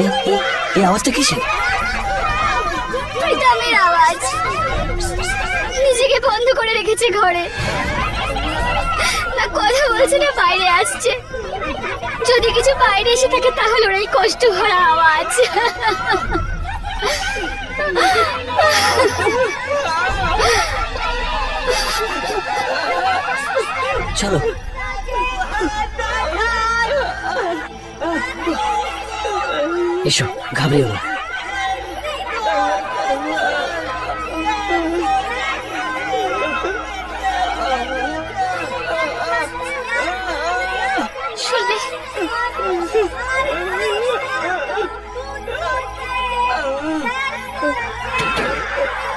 এই এই এই আওয়াজটা কিসের? প্রীতমের আওয়াজ। নিজেকে বন্ধ করে রেখেছে ঘরে। না কথা বলছে না বাইরে আসছে। যদি কিছু বাইরে এসে থাকে তাহলে ওরাই কষ্ট ভরা আওয়াজ। চলো এসো, ঘাবড়িও না।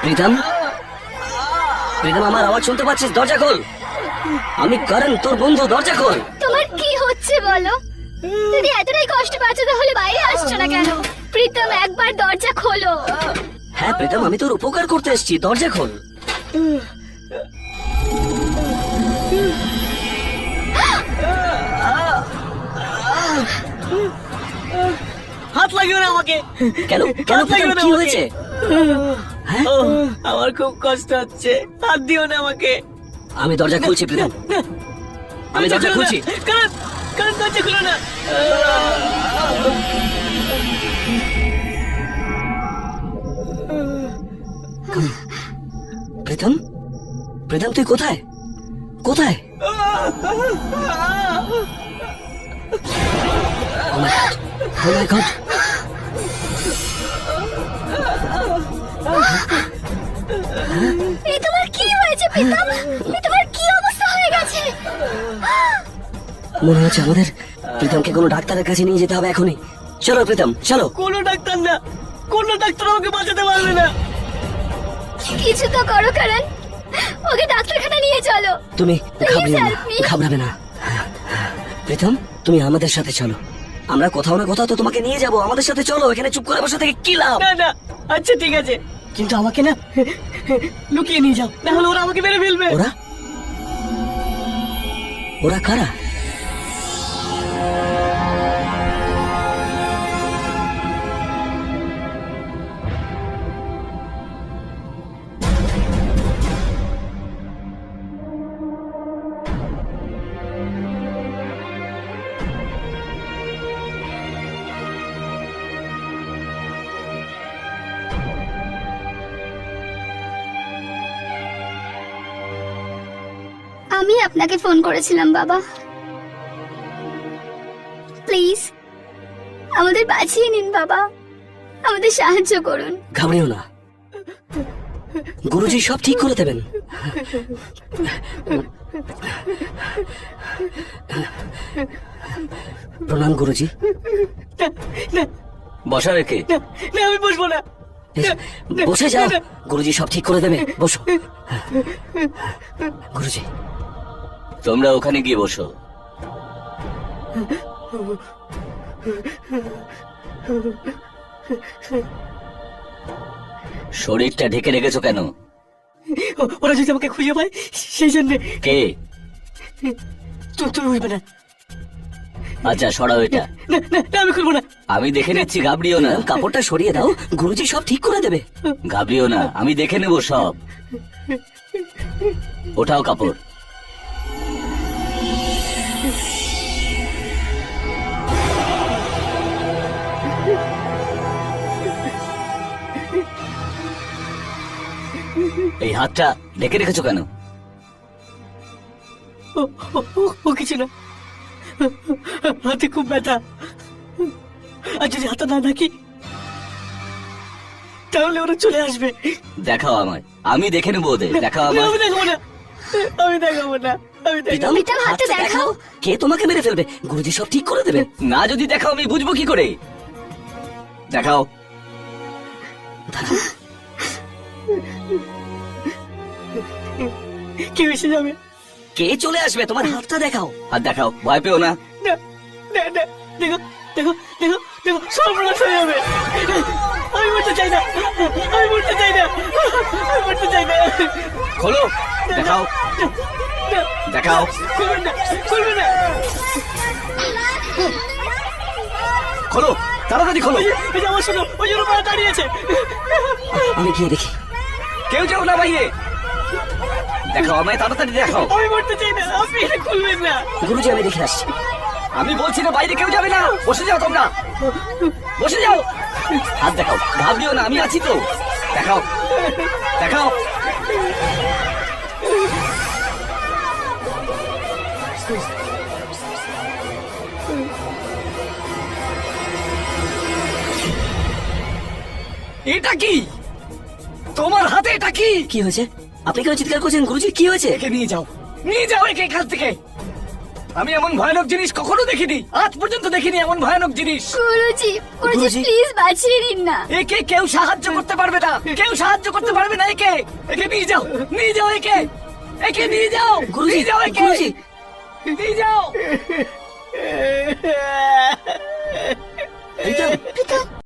প্রীতম প্রীতম, আমার আওয়াজ শুনতে পাচ্ছিস? দরজা খোল। আমি করণ, তোর বন্ধু, দরজা খোল। তোমার কি হচ্ছে বলো? যদি এতটাই কষ্ট পাচ্ছ তাহলে বাইরে আসছো না কেন প্রীতম একবার দরজা খোলো হ্যাঁ প্রীতম আমি তোর উপকার করতে এসেছি দরজা খোল হাত লাগিও না আমাকে কেন কেন প্রীতম না কি হয়েছে হ্যাঁ আমার খুব কষ্ট হচ্ছে হাত দিও না আমাকে আমি দরজা খুলছি প্রীতম আমি দরজা খুলছি কারণ কারণ দরজা খুলো না? প্রীতম? প্রীতম তুই কোথায়? কোথায়? Oh my God. Oh এই তোমার কি হয়েছে প্রীতম? তোমার মনে হচ্ছে আমাদের প্রীতমকে কোনো ডাক্তারের কাছে নিয়ে যেতে হবে এখনই। চলো প্রীতম চলো। কোনো ডাক্তার না। কোনো ডাক্তার আমাকে বাঁচাতে পারবে না। কিছু তো করো কারণ ওকে ডাক্তারখানা নিয়ে চলো। তুমি ঘাবড়িও না ঘাবড়াবে না। প্রীতম তুমি আমাদের সাথে চলো। আমরা কোথাও না কোথাও তো তোমাকে নিয়ে যাব। আমাদের সাথে চলো এখানে চুপ করে বসে থেকে কি লাভ? না না। আচ্ছা ঠিক আছে। কিন্তু আমাকে না লুকিয়ে নিয়ে যাও। না হলে ওরা আমাকে মেরে ফেলবে। ওরা? ওরা কারা? আমি আপনাকে ফোন করেছিলাম বাবা। প্লিজ আমাদের বাঁচিয়ে নিন বাবা। আমাদের সাহায্য করুন। ঘাবড়িও না। গুরুজি সব ঠিক করে দেবেন। প্রণাম গুরুজি। বসা রেখে না না আমি বসবো না। বসে যাও। গুরুজি সব ঠিক করে দেবে। বসো। গুরুজি। তোমরা ওখানে গিয়ে বসো। শরীরটা ঢেকে রেখেছো কেন? ওরা যদি আমাকে খুঁজে পায় সেই জন্য। কে? তুমি বুঝবে না। আচ্ছা সরাও এটা। না না না, আমি খুলবো না। আমি দেখে নিচ্ছি ঘাবড়িও না। কাপড়টা সরিয়ে দাও গুরুজি সব ঠিক করে দেবে। ঘাবড়িও না আমি দেখে নেব সব। ওঠাও কাপড়। এই হাতটা ঢেকে রেখেছো কেন? ও কিছু না। হাতে খুব ব্যথা। আর যদি হাতে না থাকি তাহলে ওরা চলে আসবে। দেখাও আমায়। আমি দেখে নেব ওদের। দেখাও না, আমায়। আমি দেখাবো না। আমি দেখাবো না। প্রীতম, হাতটা দেখাও। কে তোমাকে মেরে ফেলবে? গুরুজি সব ঠিক করে দেবে না যদি দেখাও আমি বুঝব কি করে। দেখাও। কেউ এসে যাবে কে চলে আসবে? তোমার হাতটা দেখাও। হাত দেখাও। ভয় পেও না। দেখো দেখো দেখো দেখো সর্বনাশ হয়ে যাবে। মরতে চাই না। আমি মরতে চাই না। আমি মরতে চাই না। খোলো দেখাও। দেখাও। খুলবেন না খুলবেন না। খোলো তাড়াতাড়ি খোলো। ওই যে- আমার শোনো ওই জন্য মা দাঁড়িয়ে আছে। আমি গিয়ে দেখি। কেউ যাও না বাইরে। দেখাও আমায় তাড়াতাড়ি দেখাও। আমি মরতে চাই না আপনি এটা খুলবেন না। গুরুজি আমি দেখে আসছি। আমি বলছি না বাইরে কেউ যাবে না। বসে যাও তোমরা। বসে যাও। হাত দেখাও। ভাবলিও না আমি আছি তো। দেখাও। দেখাও। এটা কি? তোমার হাতে এটা কি? কি হয়েছে? আপনি কেন চিৎকার করছেন? গুরুজি কি হয়েছে? একে নিয়ে যাও। নিয়ে যাও একে এখান থেকে। আমি এমন ভয়ানক জিনিস কখনো দেখিনি। আজ পর্যন্ত দেখিনি এমন ভয়ানক জিনিস। গুরুজি গুরুজি। প্লিজ বাঁচিয়ে দিন না। একে কেউ সাহায্য করতে পারবে না। কেউ সাহায্য করতে পারবে না একে। একে নিয়ে যাও নিয়ে যাও একে। একে নিয়ে যাও গুরুজি নিয়ে যাও একে। গুরুজি। নিয়ে যাও। প্রীতম